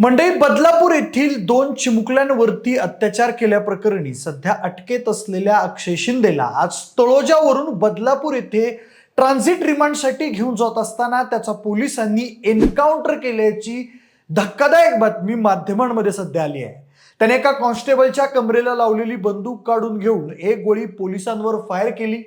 मंडई बदलापूर येथील दोन चिमुकल्यांवरती अत्याचार केल्याप्रकरणी सध्या अटकेत असलेल्या अक्षय शिंदेला आज तळोजावरून बदलापूर येथे ट्रान्झिट रिमांडसाठी घेऊन जात असताना त्याचा पोलिसांनी एन्काउंटर केल्याची धक्कादायक बातमी माध्यमांमध्ये सध्या आली आहे. त्याने एका कॉन्स्टेबलच्या कमरेला लावलेली बंदूक काढून घेऊन एक गोळी पोलिसांवर फायर केली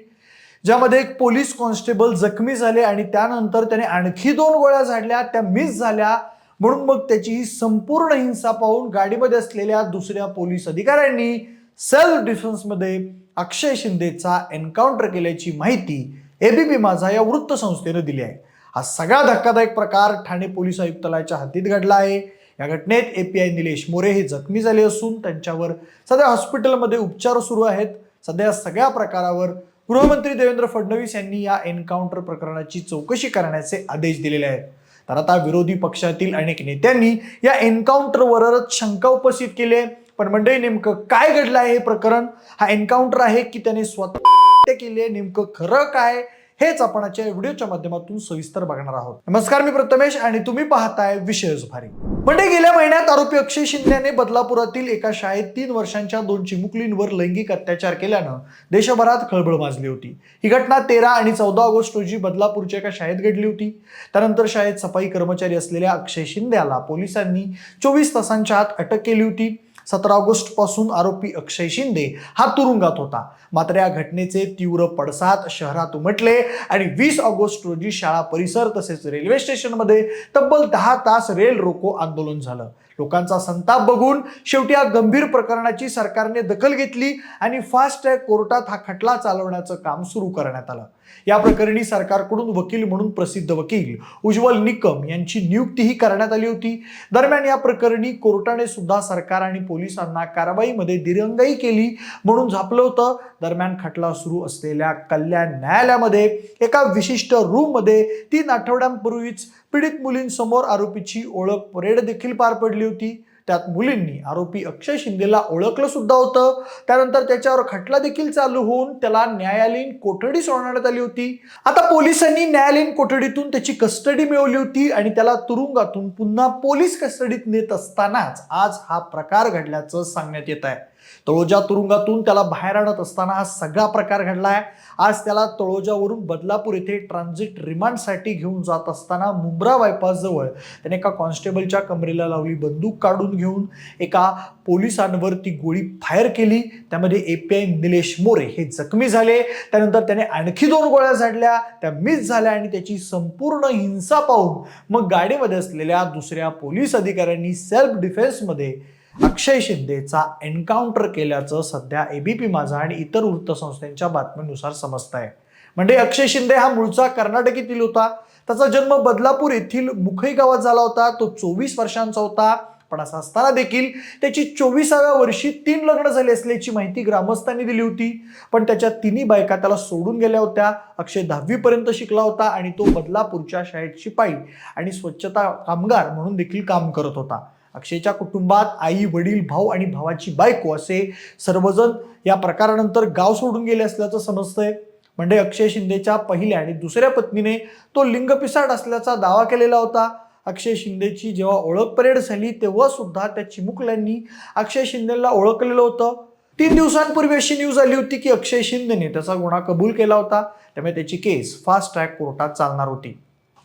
ज्यामध्ये एक पोलीस कॉन्स्टेबल जखमी झाले आणि त्यानंतर त्याने आणखी दोन गोळ्या झाडल्या त्या मिस झाल्या म्हणून मग त्याची ही संपूर्ण हिंसा पाहून गाडीमध्ये असलेल्या दुसऱ्या पोलीस अधिकाऱ्यांनी सेल्फ डिफेन्समध्ये अक्षय शिंदेचा एन्काउंटर केल्याची माहिती एबीपी माझा या वृत्तसंस्थेनं दिली आहे. हा सगळा धक्कादायक प्रकार ठाणे पोलीस आयुक्तालयाच्या हद्दीत घडला आहे. या घटनेत एपीआय निलेश मोरे हे जखमी झाले असून त्यांच्यावर सध्या हॉस्पिटलमध्ये उपचार सुरू आहेत. सध्या सगळ्या प्रकारावर गृहमंत्री देवेंद्र फडणवीस यांनी या एन्काउंटर प्रकरणाची चौकशी करण्याचे आदेश दिलेले आहेत. तर आता विरोधी पक्षातील अनेक नेत्यांनी या एन्काउंटरवरच शंका उपस्थित केली आहे. पण मंडळी नेमकं काय घडलं आहे हे प्रकरण? हा एन्काउंटर आहे की त्याने स्वतः केले नेमकं खरं काय? हेच आपण आजच्या व्हिडिओच्या माध्यमातून सविस्तर बघणार आहोत. नमस्कार मी प्रथमेश आणि तुम्ही पाहताय विषयच भारी म्हणजे गेल्या महिन्यात आरोपी अक्षय शिंदेने बदलापुरातील एका शाळेत तीन वर्षांच्या दोन चिमुकलींवर लैंगिक अत्याचार केल्यानं देशभरात खळबळ माजली होती. ही घटना तेरा आणि चौदा ऑगस्ट रोजी बदलापूरच्या एका शाळेत घडली होती. त्यानंतर शाळेत सफाई कर्मचारी असलेल्या अक्षय शिंदेला पोलिसांनी चोवीस तासांच्या आत अटक केली होती. सतरा ऑगस्टपासून आरोपी अक्षय शिंदे हा तुरुंगात होता. मात्र या घटनेचे तीव्र पडसाद शहरात उमटले आणि वीस ऑगस्ट रोजी शाळा परिसर तसेच रेल्वे स्टेशनमध्ये तब्बल दहा तास रेल रोको आंदोलन झालं. लोकांचा संताप बघून शेवटी या गंभीर प्रकरणाची सरकारने दखल घेतली आणि फास्ट ट्रॅक कोर्टात हा खटला चालवण्याचं काम सुरू करण्यात आलं. या प्रकरणी सरकारकडून वकील म्हणून प्रसिद्ध वकील उज्ज्वल निकम यांची नियुक्तीही करण्यात आली होती. दरम्यान या प्रकरणी कोर्टाने सुद्धा सरकार आणि पोलिसांना कारवाईमध्ये दिरंगाई केली म्हणून झापलं होतं. दरम्यान खटला सुरू असलेल्या कल्याण न्यायालयामध्ये एका विशिष्ट रूममध्ये तीन आठवड्यांपूर्वीच पीडित मुलींसमोर आरोपीची ओळख परेड देखील पार पडली होती. त्यात मुलींनी आरोपी अक्षय शिंदेला ओळखलं सुद्धा होतं. त्यानंतर त्याच्यावर खटला देखील चालू होऊन त्याला न्यायालयीन कोठडी सोडण्यात आली होती. आता पोलिसांनी न्यायालयीन कोठडीतून त्याची कस्टडी मिळवली होती आणि त्याला तुरुंगातून पुन्हा पोलीस कस्टडीत नेत असतानाच आज हा प्रकार घडल्याचं सांगण्यात येत आहे. तळोजा तुरुंगातून त्याला बाहेर आणत असताना हा सगळा प्रकार घडलाय. आज त्याला तळोजावरून बदलापूर येथे ट्रान्झिट रिमांडसाठी घेऊन जात असताना मुंब्रा बायपास जवळ त्याने एका कॉन्स्टेबलच्या कमरेला लावली बंदूक काढून घेऊन एका पोलिसांवर ती गोळी फायर केली. त्यामध्ये एपीआय निलेश मोरे हे जखमी झाले. त्यानंतर त्याने आणखी दोन गोळ्या झाडल्या. त्या मिस झाल्या आणि त्याची संपूर्ण हिंसा पाहून मग गाडीमध्ये असलेल्या दुसऱ्या पोलीस अधिकाऱ्यांनी सेल्फ डिफेन्समध्ये अक्षय शिंदेचा एन्काउंटर केल्याचं सध्या एबीपी माझा आणि इतर वृत्तसंस्थांच्या बातमीनुसार समजत आहे म्हणजे अक्षय शिंदे हा मूळचा कर्नाटकीतील होता. त्याचा जन्म बदलापूर येथील मुखई गावात झाला होता. तो चोवीस वर्षांचा होता. पण असं असताना देखील त्याची चोवीसाव्या वर्षी तीन लग्न झाली असल्याची माहिती ग्रामस्थांनी दिली होती. पण त्याच्या तिन्ही बायका त्याला सोडून गेल्या होत्या. अक्षय दहावीपर्यंत शिकला होता आणि तो बदलापूरच्या शाळेत शिपाई आणि स्वच्छता कामगार म्हणून देखील काम करत होता. अक्षयच्या कुटुंबात आई वडील भाऊ आणि भावाची बायको असे सर्वजण या प्रकारानंतर गाव सोडून गेले असल्याचं समजतंय. म्हणजे अक्षय शिंदेच्या पहिल्या आणि दुसऱ्या पत्नीने तो लिंगपिसाड असल्याचा दावा केलेला होता. अक्षय शिंदेची जेव्हा ओळख परेड झाली तेव्हा सुद्धा त्या चिमुकल्यांनी अक्षय शिंदेला ओळखलेलं होतं. तीन दिवसांपूर्वी अशी न्यूज आली होती की अक्षय शिंदेने त्याचा गुन्हा कबूल केला होता. त्यामुळे त्याची केस फास्ट ट्रॅक कोर्टात चालणार होती.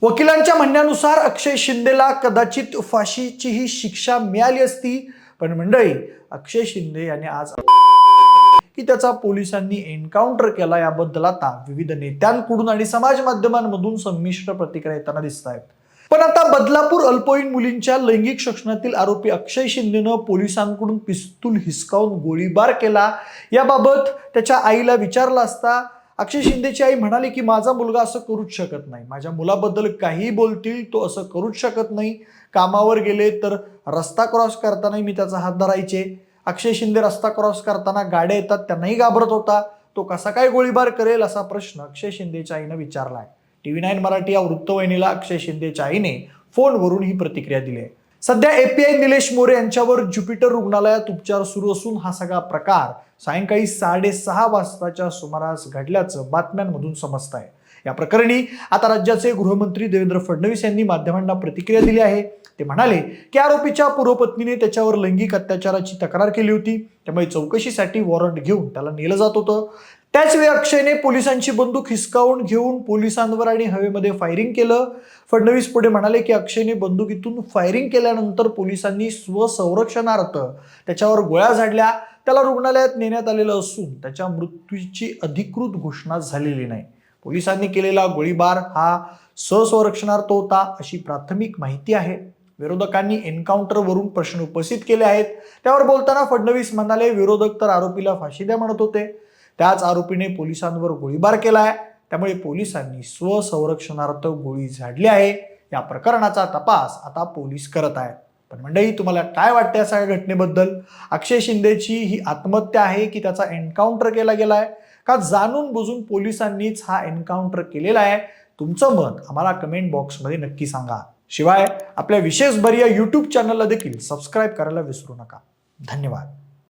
वकिलांच्या म्हणण्यानुसार अक्षय शिंदेला कदाचित फाशीचीही शिक्षा मिळाली असती. पण मंडळी अक्षय शिंदे यांनी आज की त्याचा पोलिसांनी एन्काउंटर केला याबद्दल आता विविध नेत्यांकडून आणि समाज माध्यमांमधून संमिश्र प्रतिक्रिया येताना दिसत आहेत पण आता बदलापूर अल्पवयीन मुलींच्या लैंगिक शोषणातील आरोपी अक्षय शिंदेनं पोलिसांकडून पिस्तूल हिसकावून गोळीबार केला. याबाबत त्याच्या आईला विचारला असता अक्षय शिंदेची आई म्हणाली की माझा मुलगा असं करूच शकत नाही. माझ्या मुलाबद्दल काहीही बोलतील तो असं करूच शकत नाही. कामावर गेले तर रस्ता क्रॉस करतानाही मी त्याचा हात धरायचे. अक्षय शिंदे रस्ता क्रॉस करताना गाड्या येतात त्यांनाही घाबरत होता. तो कसा काय गोळीबार करेल असा प्रश्न अक्षय शिंदेच्या आईनं विचारला आहे टी व्ही नाईन मराठी या वृत्तवाहिनीला अक्षय शिंदेच्या आईने फोनवरून ही प्रतिक्रिया दिली आहे. सध्या एपीआय निलेश मोरे यांच्यावर ज्युपिटर रुग्णालयात उपचार सुरू असून हा सगळा प्रकार सायंकाळी साडेसहा वाजताच्या सुमारास घडल्याचं बातम्यांमधून समजत आहे या प्रकरणी आता राज्याचे गृहमंत्री देवेंद्र फडणवीस यांनी माध्यमांना प्रतिक्रिया दिली आहे. ते म्हणाले की आरोपीच्या पूर्वपत्नीने त्याच्यावर लैंगिक अत्याचाराची तक्रार केली होती. त्यामुळे चौकशीसाठी वॉरंट घेऊन त्याला नेलं जात होतं. त्याच वेळी अक्षयने पोलिसांची बंदूक हिसकावून घेऊन पोलिसांवर आणि हवेमध्ये फायरिंग केलं. फडणवीस पुढे म्हणाले की अक्षयने बंदुकीतून फायरिंग केल्यानंतर पोलिसांनी स्वसंरक्षणार्थ त्याच्यावर गोळ्या झाडल्या. त्याला रुग्णालयात नेण्यात आलेलं असून त्याच्या मृत्यूची अधिकृत घोषणा झालेली नाही. पोलिसांनी केलेला गोळीबार हा स्वसंरक्षणार्थ होता अशी प्राथमिक माहिती आहे. विरोधकांनी एन्काउंटरवरून प्रश्न उपस्थित केले आहेत. त्यावर बोलताना फडणवीस म्हणाले विरोधक तर आरोपीला फाशी द्या म्हणत होते. त्याच आरोपीने पोलिसांवर गोळीबार केला आहे त्यामुळे पोलिसांनी स्वसंरक्षणार्थ गोळी झाडली आहे. या प्रकरणाचा तपास आता पोलीस करत आहेत. पण मंडळी तुम्हाला काय वाटते या सगळ्या घटनेबद्दल? अक्षय शिंदेची ही आत्महत्या आहे की त्याचा एन्काउंटर केला गेला आहे का जाणून बुजून पोलिसांनीच हा एन्काउंटर केलेला आहे? तुमचं मत आम्हाला कमेंट बॉक्समध्ये नक्की सांगा. शिवाय आपल्या विशेष बरी या यूट्यूब चॅनलला देखील सबस्क्राईब करायला विसरू नका. धन्यवाद.